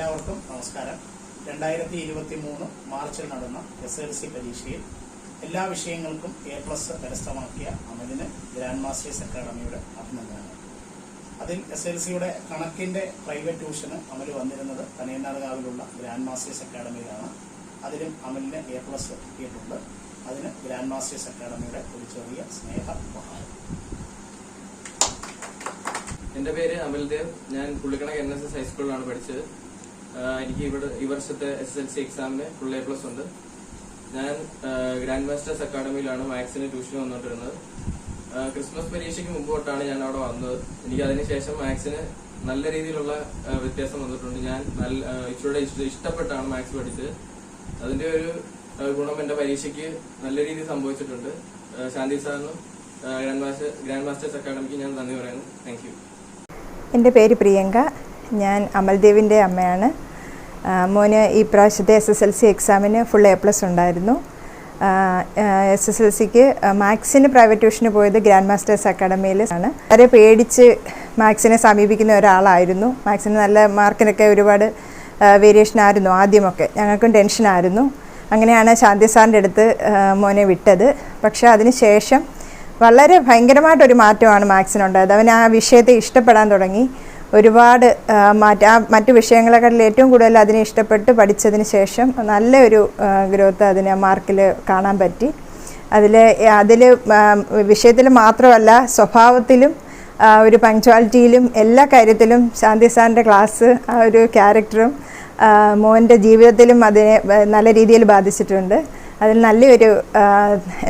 എല്ലാവർക്കും നമസ്കാരം. രണ്ടായിരത്തി ഇരുപത്തി മൂന്ന് മാർച്ചിൽ നടന്ന എസ് എൽ സി പരീക്ഷയിൽ എല്ലാ വിഷയങ്ങൾക്കും എ പ്ലസ് കരസ്ഥമാക്കിയ അമലിന് ഗ്രാൻഡ് മാസ്റ്റേഴ്സ് അക്കാദമിയുടെ അഭിനന്ദനങ്ങൾ. അതിൽ എസ് എൽ സിയുടെ കണക്കിന്റെ പ്രൈവറ്റ് ട്യൂഷന് അമൽ വന്നിരുന്നത് കനയനാടുകാവിലുള്ള ഗ്രാൻഡ് മാസ്റ്റേഴ്സ് അക്കാദമിയിലാണ് അതിലും അമലിന് എ പ്ലസ് കിട്ടിയിട്ടുണ്ട്. അതിന് ഗ്രാൻഡ് മാസ്റ്റേഴ്സ് അക്കാദമിയുടെ ഒരു ചെറിയ സ്നേഹ ഉപഹാരം. എന്റെ പേര് അമൽദേവ്. ഞാൻ പുള്ളിക്കണക്ക് എൻ എസ് എസ് ഹൈസ്കൂളിലാണ് പഠിച്ചത്. എനിക്ക് ഇവിടെ ഈ വർഷത്തെ എസ് എൽ സി എക്സാമിന് ഫുൾ എ പ്ലസ് ഉണ്ട്. ഞാൻ ഗ്രാൻഡ് മാസ്റ്റേഴ്സ് അക്കാഡമിയിലാണ് മാത്സിന് ട്യൂഷൻ വന്നുകൊണ്ടിരുന്നത് ക്രിസ്മസ് പരീക്ഷയ്ക്ക് മുമ്പ് തൊട്ടാണ് ഞാൻ അവിടെ വന്നത്. എനിക്ക് അതിനുശേഷം മാത്സിന് നല്ല രീതിയിലുള്ള വ്യത്യാസം വന്നിട്ടുണ്ട്. ഞാൻ നല്ല ഇച്ചിരി ഇഷ്ടപ്പെട്ടാണ് മാത്സ് പഠിച്ചത്. അതിന്റെ ഒരു ഗുണം എന്റെ പരീക്ഷയ്ക്ക് നല്ല രീതിയിൽ സംഭവിച്ചിട്ടുണ്ട്. ശാന്തി സാറിനും ഗ്രാൻഡ് മാസ്റ്റേഴ്സ് അക്കാഡമിക്ക് ഞാൻ നന്ദി പറയുന്നു. താങ്ക് എന്റെ പേര് പ്രിയങ്ക. ഞാൻ അമൽദേവിന്റെ അമ്മയാണ്. മോന് ഈ പ്രാവശ്യത്തെ എസ് എസ് എൽ സി എക്സാമിന് ഫുൾ എ പ്ലസ് ഉണ്ടായിരുന്നു. എസ് എസ് എൽ സിക്ക് മാത്സിന് പ്രൈവറ്റ് ട്യൂഷന് പോയത് ഗ്രാൻഡ് മാസ്റ്റേഴ്സ് അക്കാഡമിയിൽ ആണ്. വളരെ പേടിച്ച് മാത്സിനെ സമീപിക്കുന്ന ഒരാളായിരുന്നു. മാത്സിന് നല്ല മാർക്കിനൊക്കെ ഒരുപാട് വേരിയേഷൻ ആയിരുന്നു ആദ്യമൊക്കെ. ഞങ്ങൾക്കും ടെൻഷനായിരുന്നു അങ്ങനെയാണ് ശാന്തി സാറിന്റെ അടുത്ത് മോനെ വിട്ടത്. പക്ഷേ അതിന് ശേഷം വളരെ ഭയങ്കരമായിട്ടൊരു മാറ്റമാണ് മാത്സിനുണ്ടായത് അവൻ ആ വിഷയത്തെ ഇഷ്ടപ്പെടാൻ തുടങ്ങി. ഒരുപാട് മാറ്റ മറ്റു വിഷയങ്ങളെക്കാട്ടിൽ ഏറ്റവും കൂടുതൽ അതിനെ ഇഷ്ടപ്പെട്ട് പഠിച്ചതിന് ശേഷം നല്ലൊരു ഗ്രോത്ത് അതിന് മാർക്കിൽ കാണാൻ പറ്റി. അതിൽ അതിൽ വിഷയത്തിൽ മാത്രമല്ല സ്വഭാവത്തിലും ഒരു പങ്ക്ച്വാലിറ്റിയിലും എല്ലാ കാര്യത്തിലും ശാന്തി സാറിന്റെ ക്ലാസ് ആ ഒരു ക്യാരക്ടറും മോന്റെ ജീവിതത്തിലും അതിനെ നല്ല രീതിയിൽ ബാധിച്ചിട്ടുണ്ട്. അതിൽ നല്ലൊരു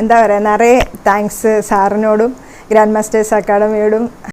എന്താ പറയുക നിറയെ താങ്ക്സ് സാറിനോടും ഗ്രാൻഡ് മാസ്റ്റേഴ്സ് അക്കാഡമിയോടും.